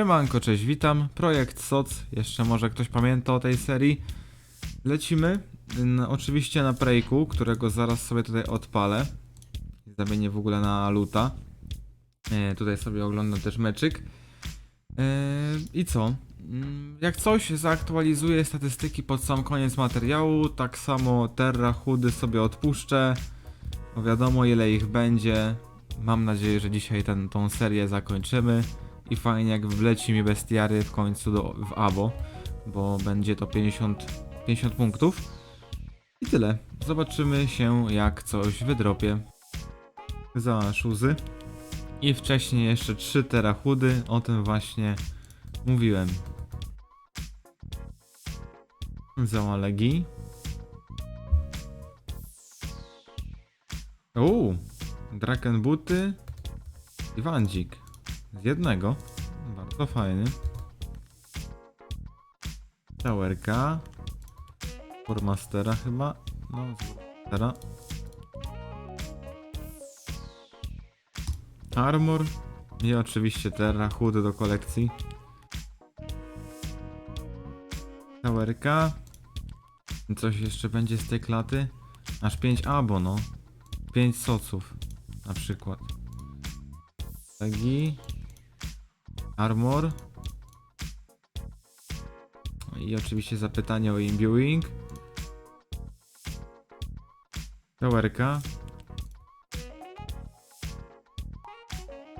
Siemanko, cześć, witam. Projekt SOC, jeszcze może ktoś pamięta o tej serii. Lecimy, n- oczywiście na Prejku, którego zaraz sobie tutaj odpalę. Zamienię w ogóle na luta. E, tutaj sobie oglądam też meczyk. E, I co? Mm, Jak coś, zaaktualizuję statystyki pod sam koniec materiału. Tak samo Terra Chudy sobie odpuszczę. Bo wiadomo ile ich będzie. Mam nadzieję, że dzisiaj tą serię zakończymy. I fajnie jak wleci mi bestiary w końcu do, w abo, bo będzie to 50, 50 punktów. I tyle. Zobaczymy się jak coś wydropię. Za szuzy. I wcześniej jeszcze 3 terachudy, o tym właśnie mówiłem. Za Legi. Uuu, Draken Buty i Wandzik. Z jednego. Bardzo fajny. Towerka. Formastera chyba. No, z Formastera. Armor. I oczywiście Terra chudy do kolekcji. Towerka. Coś jeszcze będzie z tej klaty? Aż 5 abo, no. 5 soców. Na przykład. Tagi. Armor. I oczywiście zapytanie o imbuing. Towerka.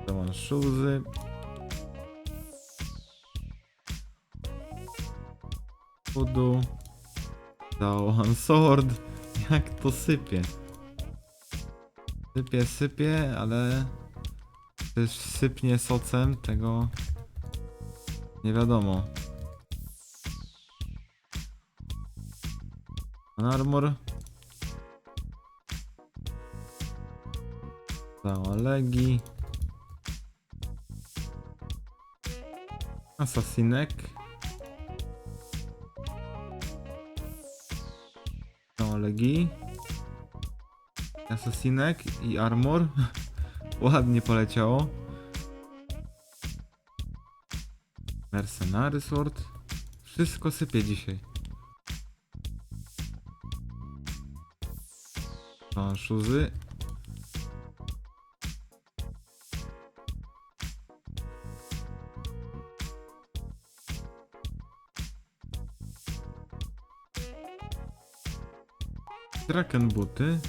Dołącz szuzy. Voodoo. Dołącz sword. Jak to sypie. Sypie, sypie, ale też sypnie socem, tego nie wiadomo. Armor. Cała legi. Asasinek. Cała legi. Asasinek i armor. Ładnie poleciało. Mercenary Sword. Wszystko sypie dzisiaj. Szuzy. Draken buty.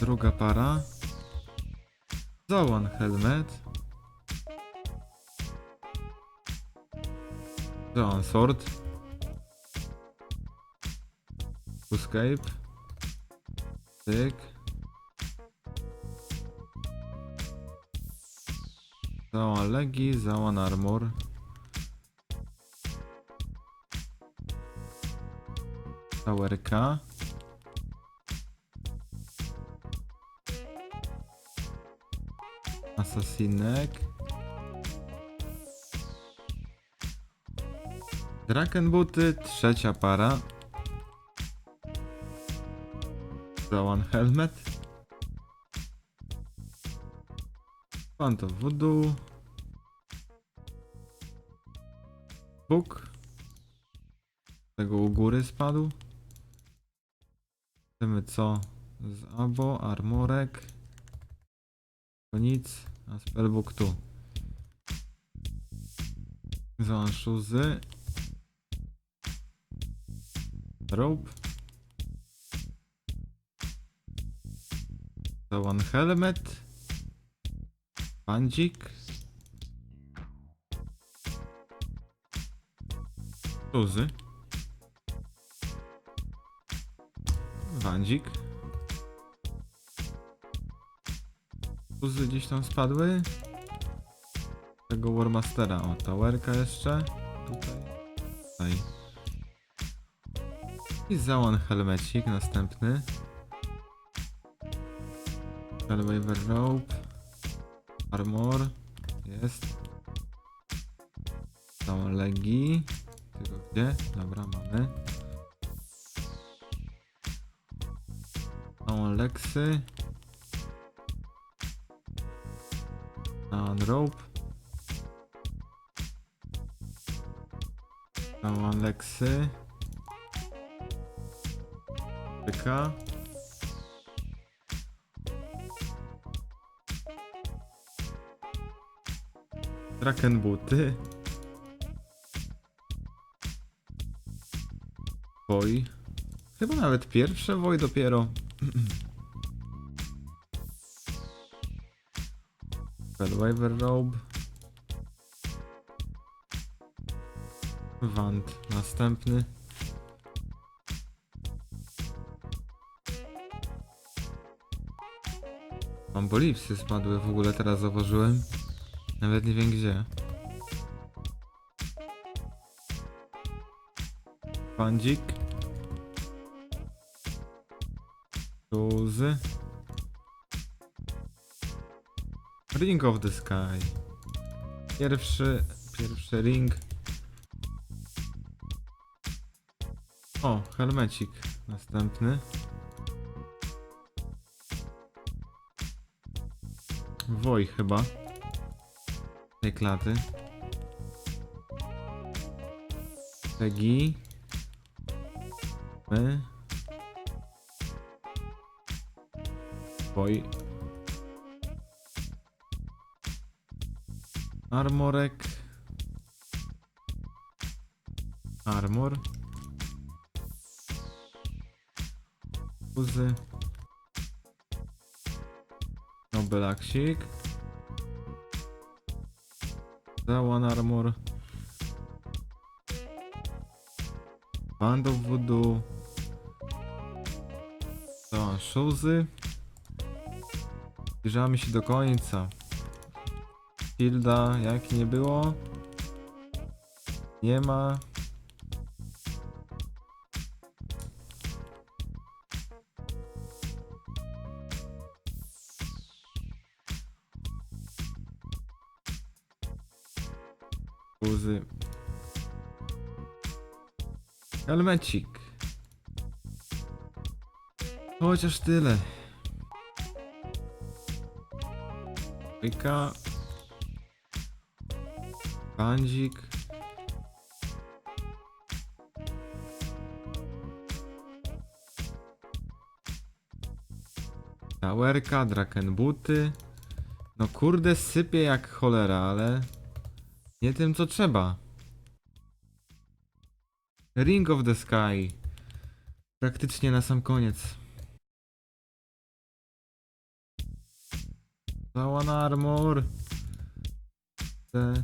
Druga para. Zoan helmet. Zoan sword. Escape. Tyk. Załan legi, załan armor. Towerka. Asasinek. Draken buty, trzecia para. Załan helmet. Pan to voodoo. Bóg. Tego u góry spadł. Wiemy co z abo, armorek. To nic, a spellbook tu. Załan Rope. Załan helmet. Bandzik. Szuzy. Wandzik. Szuzy gdzieś tam spadły. Tego Warmastera. O, towerka jeszcze. Tutaj. Tutaj. I załan helmecik następny. Hellwaver rope. Armor. Jest. Załan legi. Tylko gdzie? Dobra, mamy. Załan leksy. Załan rope. Mam Aleksy. Pyka. Drakenbuty. Woj. Chyba nawet pierwsze woj dopiero. Bellwether Robe. Wand następny. Mam bolipsy spadły w ogóle teraz zauważyłem. Nawet nie wiem gdzie. Pandzik. Tuzy. Ring of the Sky. Pierwszy, pierwszy ring. O, helmecik. Następny. Woj chyba. Tej klaty. Pegi. My. Woj. Armorek. Armor. Uzy. Nobelaksik. One Armor. Voodoo. To, szuzy. Zbliżamy się do końca. Hilda, jak nie było? Nie ma. Łzy. Helmecik. Chociaż tyle. Pyka. Bandzik. Towerka, Drakenbuty. No kurde, sypie jak cholera, ale nie tym co trzeba. Ring of the Sky. Praktycznie na sam koniec. Cała na armor. Te...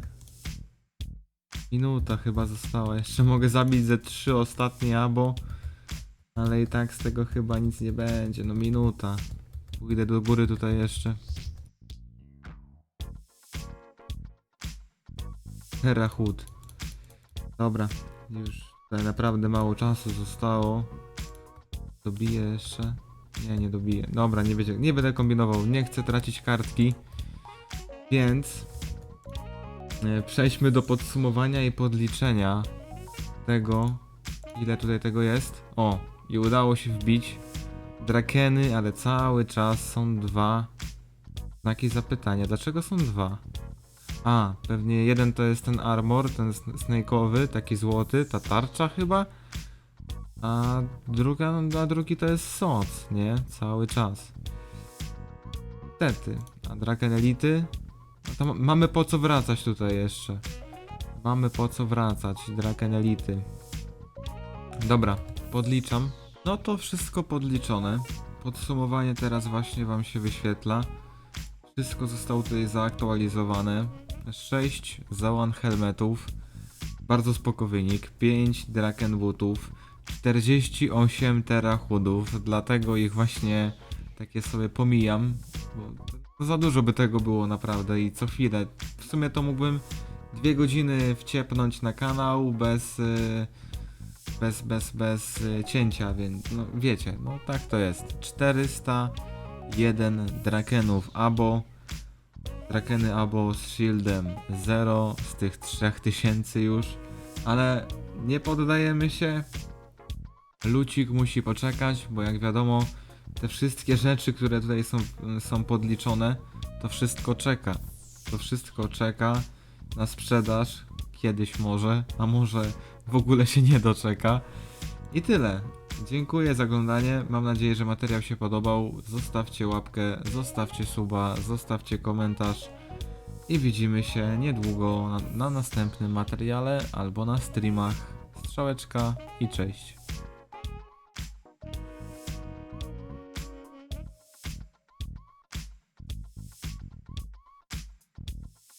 Minuta chyba została. Jeszcze mogę zabić ze trzy ostatnie abo. Ale i tak z tego chyba nic nie będzie. No minuta. Pójdę do góry tutaj jeszcze. Herahut. Dobra. Już tutaj naprawdę mało czasu zostało. Dobiję jeszcze. Nie, nie dobiję. Dobra, nie, będzie, nie będę kombinował. Nie chcę tracić kartki. Więc e, przejdźmy do podsumowania i podliczenia tego, ile tutaj tego jest. O, i udało się wbić drakeny, ale cały czas są dwa znaki zapytania. Dlaczego są dwa? A, pewnie jeden to jest ten armor, ten sn- snake'owy, taki złoty, ta tarcza chyba. A druga, a drugi to jest soc, nie? Cały czas. Niestety. A Draken Elity? No mamy po co wracać tutaj jeszcze. Mamy po co wracać, Draken Elity. Dobra, podliczam. No to wszystko podliczone. Podsumowanie teraz właśnie wam się wyświetla. Wszystko zostało tutaj zaktualizowane. 6 załan helmetów. Bardzo spoko wynik. 5 Draken Bootów. 48 terachudów. Dlatego ich właśnie takie sobie pomijam. Bo za dużo by tego było naprawdę i co chwilę. W sumie to mógłbym dwie godziny wciepnąć na kanał bez... y, bez, bez, bez y, cięcia, więc no wiecie, no tak to jest. 401 drakenów abo Drakeny abo z shieldem 0 z tych 3000 już, ale nie poddajemy się. Lucik musi poczekać, bo jak wiadomo, te wszystkie rzeczy, które tutaj są, są podliczone, to wszystko czeka. To wszystko czeka na sprzedaż. kiedyś może, a może w ogóle się nie doczeka. I tyle. Dziękuję za oglądanie. Mam nadzieję, że materiał się podobał. Zostawcie łapkę, zostawcie suba, zostawcie komentarz. I widzimy się niedługo na, na następnym materiale albo na streamach. Strzałeczka i cześć.